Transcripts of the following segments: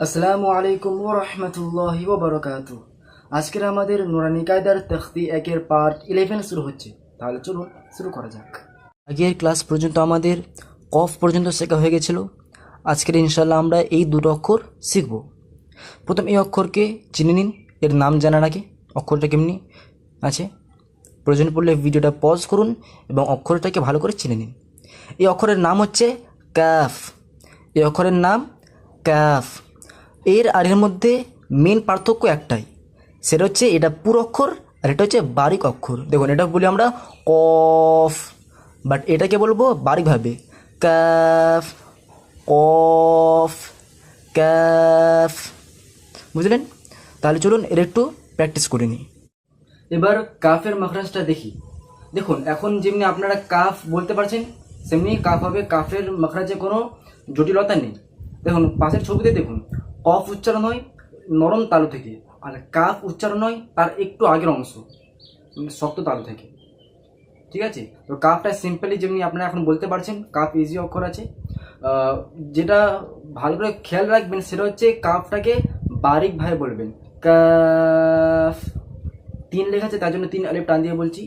আসসালামু আলাইকুম ও রহমতুল্লাহি ও বরকাত আজকের আমাদের নুরানি কায়দার তখতি একের পার্ট ইলেভেন শুরু হচ্ছে। তাহলে চলুন শুরু করা যাক। আগের ক্লাস পর্যন্ত আমাদের কফ পর্যন্ত শেখা হয়ে গেছিল। আজকের ইনশাল্লাহ আমরা এই দুটো অক্ষর শিখব। প্রথম এই অক্ষরকে চিনে নিন। এর নাম জানার আগে অক্ষরটা কেমনি আছে? প্রয়োজন পড়লে ভিডিওটা পজ করুন এবং অক্ষরটাকে ভালো করে চিনে নিন। এই অক্ষরের নাম হচ্ছে ক্যাফ এই অক্ষরের নাম ক্যাফ এর আর এর মধ্যে মেন পার্থক্য একটাই। সেটা হচ্ছে এটা পুরো অক্ষর, আর এটা হচ্ছে বারিক অক্ষর। দেখুন, এটা বলি আমরা কফ বাট এটাকে বলব বারিকভাবে। ক্যাফ কফ ক্যাফ বুঝলেন? তাহলে চলুন এর একটু প্র্যাকটিস করে নিই। এবার কাফের মাখরাজটা দেখি। দেখুন, এখন যেমনি আপনারা কাফ বলতে পারছেন, সেমনি কাফ হবে কাফের মাখরাজে কোনো জটিলতা নেই। দেখুন, পাশের ছবিতে দেখুন। কফ উচ্চারণ হয় নরম তালু থেকে, আর কাফ উচ্চারণ হয় তার একটু আগের অংশ মানে শক্ত তালু থেকে। ঠিক আছে? তো কাফটা সিম্পলি যেমনি আপনারা এখন বলতে পারছেন, কাফ ইজি অক্ষর আছে। যেটা ভালো করে খেয়াল রাখবেন সেটা হচ্ছে কাফটাকে বারিকভাবে বলবেন। কাফ, তিন লেখা আছে, তার জন্য তিন আলিফ টান দিয়ে বলছি।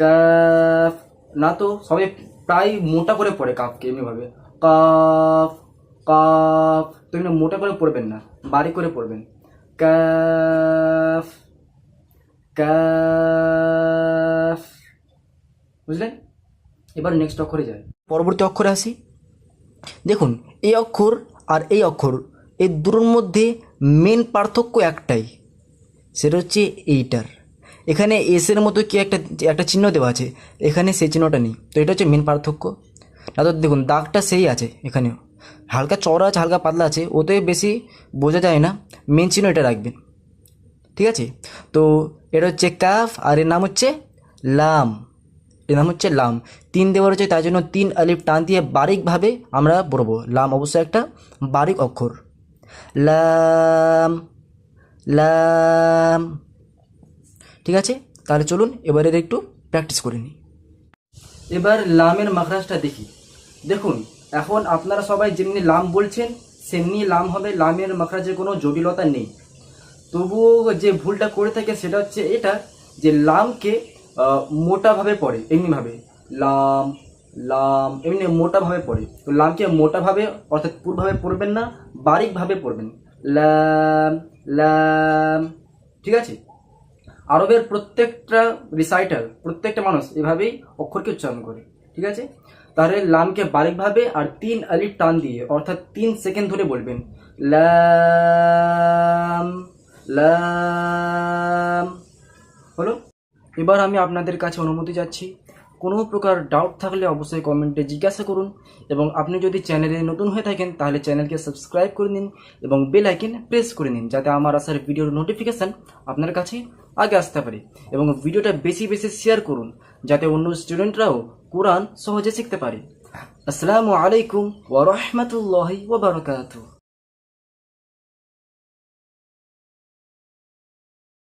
কাফ, না তো, সবাই প্রায় মোটা করে পড়ে কাফকে এমনিভাবে। Cuff cuff. তো এমনি মোটা করে পড়বেন না, বাড়ি করে পড়বেন। Cuff cuff. বুঝলেন? এবার নেক্সট অক্ষরে যাই। পরবর্তী অক্ষরে আসি। দেখুন, এই অক্ষর আর এই অক্ষর এই দুটোর মধ্যে মেন পার্থক্য একটাই, সেটা হচ্ছে এইটার। এখানে এসের মতো কি একটা একটা চিহ্ন দেওয়া আছে, এখানে সেই চিহ্নটা নেই। তো এটা হচ্ছে মেন পার্থক্য। না তো দেখুন, দাগটা সেই আছে, এখানেও। হালকা চড়া আছে, হালকা পাতলা আছে, ওতে বেশি বোঝা যায় না। মেন চিহ্ন এটা রাখবেন ঠিক আছে? তো এটা হচ্ছে কাফ আর এর নাম হচ্ছে লাম। এর নাম হচ্ছে লাম। তিন দেওয়া রয়েছে তাই জন্য তিন আলিফ টান দিয়ে বারিকভাবে আমরা পড়ব। লাম অবশ্যই একটা বারিক অক্ষর। লাম লাম। ঠিক আছে? তাহলে চলুন, এবার এর একটু প্র্যাকটিস করে নিই। এবার লামের মাখরাজটা দেখি। দেখুন এখন আপনারা সবাই যেমনি লাম বলছেন, সেমনি লাম হবে, লামের মাখরাজে কোনো জটিলতা নেই। তবুও যে ভুলটা করে থাকে সেটা হচ্ছে এটা, যে লামকে মোটাভাবে পড়ে, এমনিভাবে। লাম লাম, এমনি মোটাভাবে পড়ে। তো লামকে মোটাভাবে, অর্থাৎ পুরোভাবে পড়বেন না, বারিকভাবে পড়বেন। লাম লাম, ঠিক আছে? আরবের প্রত্যেকটা রিসাইটার প্রত্যেকটা মানুষ এভাবেই অক্ষরকে উচ্চারণ করে, ঠিক আছে? তাহলে লামকে বারিকভাবে আর তিন আলিফ টান দিয়ে, অর্থাৎ তিন সেকেন্ড ধরে বলবেন। লাম লাম। হলো? এবার আমি আপনাদের কাছে অনুমতি যাচ্ছি কোনো প্রকার ডাউট থাকলে অবশ্যই কমেন্টে জিজ্ঞাসা করুন এবং আপনি যদি চ্যানেলে নতুন হয়ে থাকেন, তাহলে চ্যানেলকে সাবস্ক্রাইব করে নিন এবং বেল আইকন প্রেস করে নিন যাতে আমার আসার ভিডিওর নোটিফিকেশান আপনার কাছে আগে আসতে পারে এবং ভিডিওটা বেশি বেশি শেয়ার করুন যাতে অন্য স্টুডেন্টরাও কোরআন সহজে শিখতে পারি। আসসালামু আলাইকুম ওয়া বারাকাতুহু।